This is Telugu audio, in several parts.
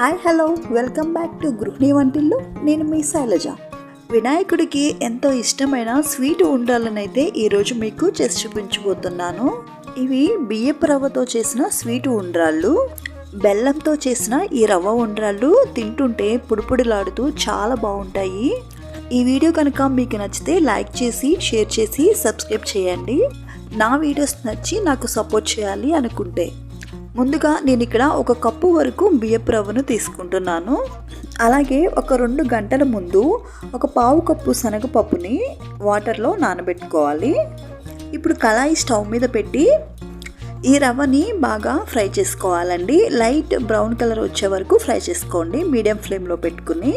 Hi hello. Welcome back to గృహిణి వంటిల్లో. నేను మీ శైలజ. వినాయకుడికి ఎంతో ఇష్టమైన స్వీట్ ఉండాలనైతే ఈరోజు మీకు చేసి చూపించబోతున్నాను. ఇవి బియ్యపు రవ్వతో చేసిన స్వీట్ ఉండ్రాళ్ళు బెల్లంతో చేసిన ఈ రవ్వ ఉండ్రాళ్ళు తింటుంటే పుడిపుడిలాడుతూ చాలా బాగుంటాయి. ఈ వీడియో కనుక మీకు నచ్చితే లైక్ చేసి షేర్ చేసి సబ్స్క్రైబ్ చేయండి. నా వీడియోస్ నచ్చి నాకు సపోర్ట్ చేయాలి అనుకుంటే. ముందుగా నేను ఇక్కడ ఒక కప్పు వరకు బియ్యపు రవ్వను తీసుకుంటున్నాను. అలాగే ఒక రెండు గంటల ముందు ఒక పావు కప్పు శనగపప్పుని వాటర్లో నానబెట్టుకోవాలి. ఇప్పుడు కళాయి స్టవ్ మీద పెట్టి ఈ రవ్వని బాగా ఫ్రై చేసుకోవాలండి. లైట్ బ్రౌన్ కలర్ వచ్చే వరకు ఫ్రై చేసుకోండి. మీడియం ఫ్లేమ్లో పెట్టుకుని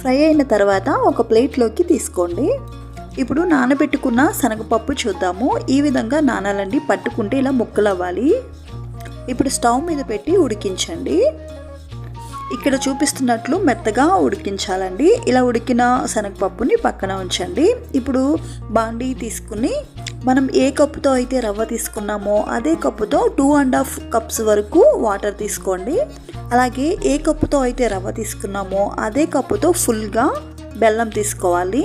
ఫ్రై అయిన తర్వాత ఒక ప్లేట్లోకి తీసుకోండి. ఇప్పుడు నానబెట్టుకున్న శనగపప్పు చూద్దాము. ఈ విధంగా నానాలండి పట్టుకుంటే ఇలా ముక్కలు అవ్వాలి ఇప్పుడు స్టవ్ మీద పెట్టి ఉడికించండి. ఇక్కడ చూపిస్తున్నట్లు మెత్తగా ఉడికించాలండి. ఇలా ఉడికిన శనగపప్పుని పక్కన ఉంచండి. ఇప్పుడు బాండీ తీసుకుని మనం ఏ కప్పుతో అయితే రవ్వ తీసుకున్నామో అదే కప్పుతో టూ అండ్ హాఫ్ కప్స్ వరకు వాటర్ తీసుకోండి. అలాగే ఏ కప్పుతో అయితే రవ్వ తీసుకున్నామో అదే కప్పుతో ఫుల్గా బెల్లం తీసుకోవాలి.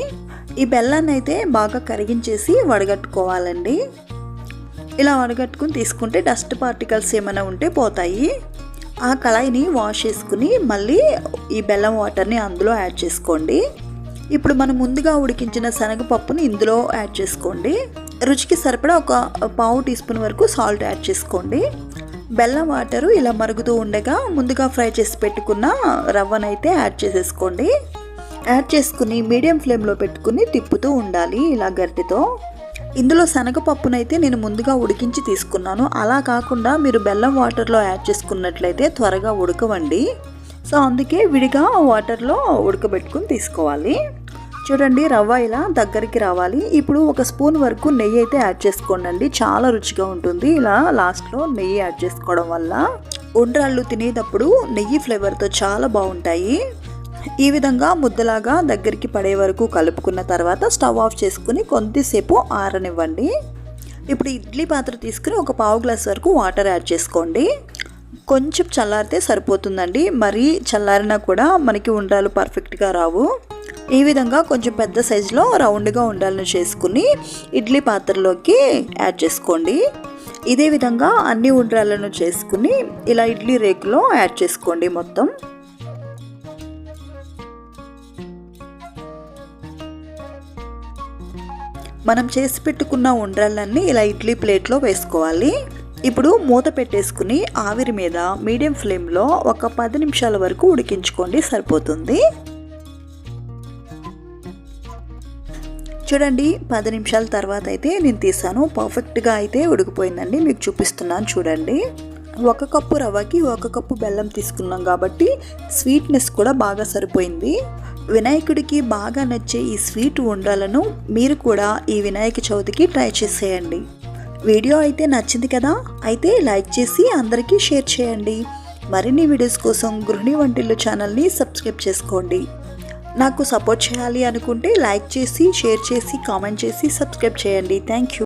ఈ బెల్లాన్ని అయితే బాగా కరిగించేసి వడగట్టుకోవాలండి. ఇలా వడగట్టుకుని తీసుకుంటే డస్ట్ పార్టికల్స్ ఏమైనా ఉంటే పోతాయి. ఆ కళాయిని వాష్ చేసుకుని మళ్ళీ ఈ బెల్లం వాటర్ని అందులో యాడ్ చేసుకోండి. ఇప్పుడు మనం ముందుగా ఉడికించిన శనగపప్పుని ఇందులో యాడ్ చేసుకోండి. రుచికి సరిపడా ఒక పావు టీ స్పూన్ వరకు సాల్ట్ యాడ్ చేసుకోండి. బెల్లం వాటరు ఇలా మరుగుతూ ఉండగా ముందుగా ఫ్రై చేసి పెట్టుకున్న రవ్వనైతే యాడ్ చేసేసుకోండి. యాడ్ చేసుకుని మీడియం ఫ్లేమ్లో పెట్టుకుని తిప్పుతూ ఉండాలి ఇలా గరిటెతో. ఇందులో శనగపప్పునైతే నేను ముందుగా ఉడికించి తీసుకున్నాను. అలా కాకుండా మీరు బెల్లం వాటర్లో యాడ్ చేసుకున్నట్లయితే త్వరగా ఉడకవండి. సో అందుకే విడిగా వాటర్లో ఉడకబెట్టుకుని తీసుకోవాలి. చూడండి రవ్వ ఇలా దగ్గరికి రావాలి. ఇప్పుడు ఒక స్పూన్ వరకు నెయ్యి అయితే యాడ్ చేసుకోండి చాలా రుచిగా ఉంటుంది. ఇలా లాస్ట్లో నెయ్యి యాడ్ చేసుకోవడం వల్ల. ఉండ్రాళ్ళు తినేటప్పుడు నెయ్యి ఫ్లేవర్తో చాలా బాగుంటాయి. ఈ విధంగా ముద్దలాగా దగ్గరికి పడే వరకు కలుపుకున్న తర్వాత స్టవ్ ఆఫ్ చేసుకుని కొద్దిసేపు ఆరనివ్వండి. ఇప్పుడు ఇడ్లీ పాత్ర తీసుకుని ఒక పావు గ్లాస్ వరకు వాటర్ యాడ్ చేసుకోండి. కొంచెం చల్లారితే సరిపోతుందండి. మరీ చల్లారినా కూడా మనకి ఉండాలు పర్ఫెక్ట్గా రావు. ఈ విధంగా కొంచెం పెద్ద సైజులో రౌండ్గా ఉండాలని చేసుకుని ఇడ్లీ పాత్రలోకి యాడ్ చేసుకోండి. ఇదే విధంగా అన్ని ఉండ్రాలను చేసుకుని ఇలా ఇడ్లీ రేకులో యాడ్ చేసుకోండి మొత్తం. మనం చేసి పెట్టుకున్న ఉండ్రలన్నీ ఇలా ఇడ్లీ ప్లేట్లో వేసుకోవాలి. ఇప్పుడు మూత పెట్టేసుకుని ఆవిరి మీద మీడియం ఫ్లేమ్లో ఒక పది నిమిషాల వరకు ఉడికించుకోండి సరిపోతుంది. చూడండి పది నిమిషాల తర్వాత అయితే నేను తీసాను. పర్ఫెక్ట్గా అయితే ఉడికిపోయిందండి మీకు చూపిస్తున్నాను చూడండి. ఒక కప్పు రవ్వకి ఒక కప్పు బెల్లం తీసుకున్నాం కాబట్టి స్వీట్నెస్ కూడా బాగా సరిపోయింది. వినాయకుడికి బాగా నచ్చే ఈ స్వీట్ ఉండాలను మీరు కూడా ఈ వినాయక చవితికి ట్రై చేసేయండి. వీడియో అయితే నచ్చింది కదా? అయితే లైక్ చేసి అందరికీ షేర్ చేయండి. మరిన్ని వీడియోస్ కోసం గృహిణి వంటిల్లు ఛానల్ని సబ్స్క్రైబ్ చేసుకోండి. నాకు సపోర్ట్ చేయాలి అనుకుంటే లైక్ చేసి షేర్ చేసి కామెంట్ చేసి సబ్స్క్రైబ్ చేయండి. Thank you.